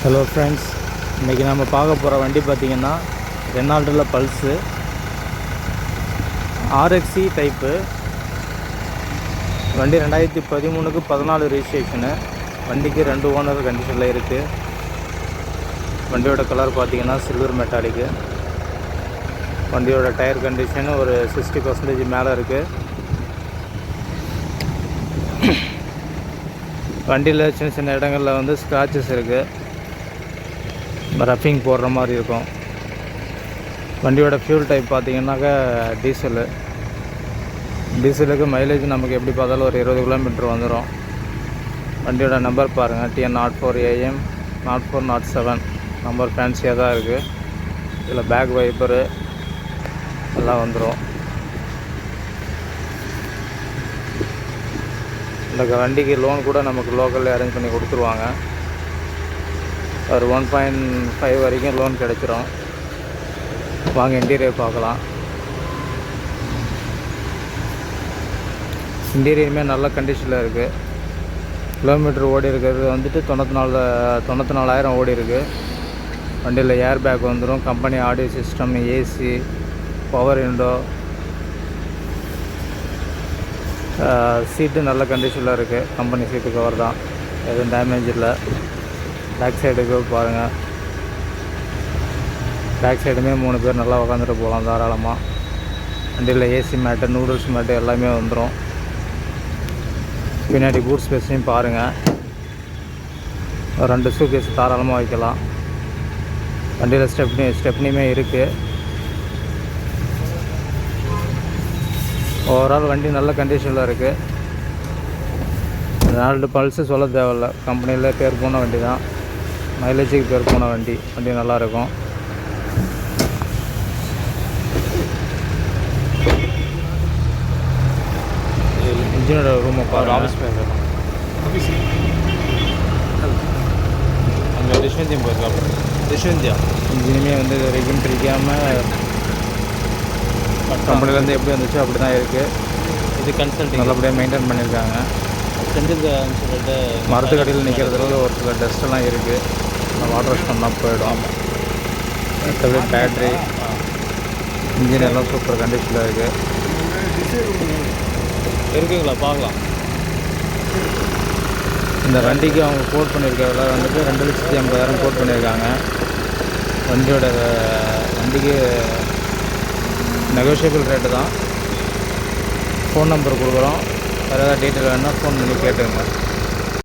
Hello friends இன்றைக்கி நம்ம பார்க்க போகிற வண்டி பார்த்திங்கன்னா ரெனால்டில் பல்ஸு ஆர்எக்ஸி டைப்பு வண்டி ரெண்டாயிரத்தி பதிமூணுக்கு பதினாலு ரிஜிஸ்ட்ரேஷனு வண்டிக்கு ரெண்டு ஓனர் கண்டிஷனில் இருக்குது வண்டியோட கலர் பார்த்திங்கன்னா சில்வர் மெட்டாலிக்கு வண்டியோட டயர் கண்டிஷன் ஒரு சிக்ஸ்டி பர்சன்டேஜ் மேலே இருக்குது வண்டியில் சின்ன சின்ன இடங்களில் வந்து ஸ்க்ராச்சஸ் இருக்குது ரஃபிங் போடுற மாதிரி இருக்கும். வண்டியோட ஃபியூல் டைப் பார்த்தீங்கன்னாக்கா டீசலு டீசலுக்கு மைலேஜ் நமக்கு எப்படி பார்த்தாலும் ஒரு இருபது கிலோமீட்டர் வந்துடும் வண்டியோட நம்பர் பாருங்கள் TN nought four AM nought four nought seven. Number ஃபேன்சியாக தான் இருக்குது இதில் பேக் வைப்பரு எல்லாம் வந்துடும் இந்த வண்டிக்கு லோன் கூட நமக்கு லோக்கலில் அரேஞ்ச் பண்ணி கொடுத்துருவாங்க. ஒரு ஒன் பாயிண்ட் ஃபைவ் வரைக்கும் லோன் கிடச்சிரும். வாங்க இன்டீரியர் பார்க்கலாம். இன்டீரியருமே நல்ல கண்டிஷனில் இருக்குது கிலோமீட்டர் ஓடி இருக்கிறது வந்துட்டு தொண்ணூற்றி நாலு தொண்ணூற்றி நாலாயிரம் ஓடி இருக்குது வண்டியில் ஏர் பேக் வந்துடும் company audio system AC power window seat நல்ல கண்டிஷனில் இருக்குது கம்பெனி சீட்டு கவர் தான். எதுவும் டேமேஜ் இல்லை. பேக் சைடுக்கு பாருங்கள் பேக் சைடுமே மூணு பேர் நல்லா உக்காந்துட்டு போகலாம் தாராளமாக வண்டியில் ஏசி மேட்டு நூடுல்ஸ் மேட்டு எல்லாமே வந்துடும் பின்னாடி பூட் ஸ்பேஸையும் பாருங்கள் ரெண்டு சூக்கேஸ் தாராளமாக வைக்கலாம். வண்டியில் ஸ்டெப்னி ஸ்டெப்னியுமே இருக்குது ஓவரால் வண்டி நல்ல கண்டிஷனில் இருக்குது நாலு பல்ஸு சொல்ல தேவையில்ல. கம்பெனியில் பேர் போன வண்டி தான் மைலேஜுக்கு பேர் போன வண்டி. வண்டி நல்லாயிருக்கும். இன்ஜினோட ரூமை பாருங்க. ஆஃபீஸ் அங்கே யஷ்வந்தியம் போயிருக்கா யஷ்வந்தியா இன்ஜினுமே வந்து இது வரைக்கும் பிரிக்காமல் கம்பெனிலேருந்து எப்படி வந்துச்சோ? அப்படி தான் இருக்குது இது கன்சல்டிங் நல்லபடியாக மெயின்டைன் பண்ணியிருக்காங்க. செஞ்சிருக்கான்னு சொல்லிட்டு மரத்துக்கடியில் நிற்கிறதுல ஒரு சில டஸ்ட்டெல்லாம் இருக்குது வாட்டர் வாஷ் பண்ணால் போயிடும். மற்றபடி பேட்ரி இன்ஜின் எல்லாம் சூப்பர் கண்டிஷனில் இருக்குது இருக்குங்களா? பார்க்கலாம். இந்த வண்டிக்கு அவங்க கோட் பண்ணியிருக்க விலை வந்துட்டு ரெண்டு லட்சத்தி ஐம்பதாயிரம் கோட் பண்ணியிருக்காங்க வண்டியோட வண்டிக்கு நெகோஷியபிள் ரேட்டு தான். ஃபோன் நம்பர் கொடுக்குறோம். வேறு ஏதாவது டீட்டெயில் வேணுன்னா ஃபோன் பண்ணி கேட்டுங்க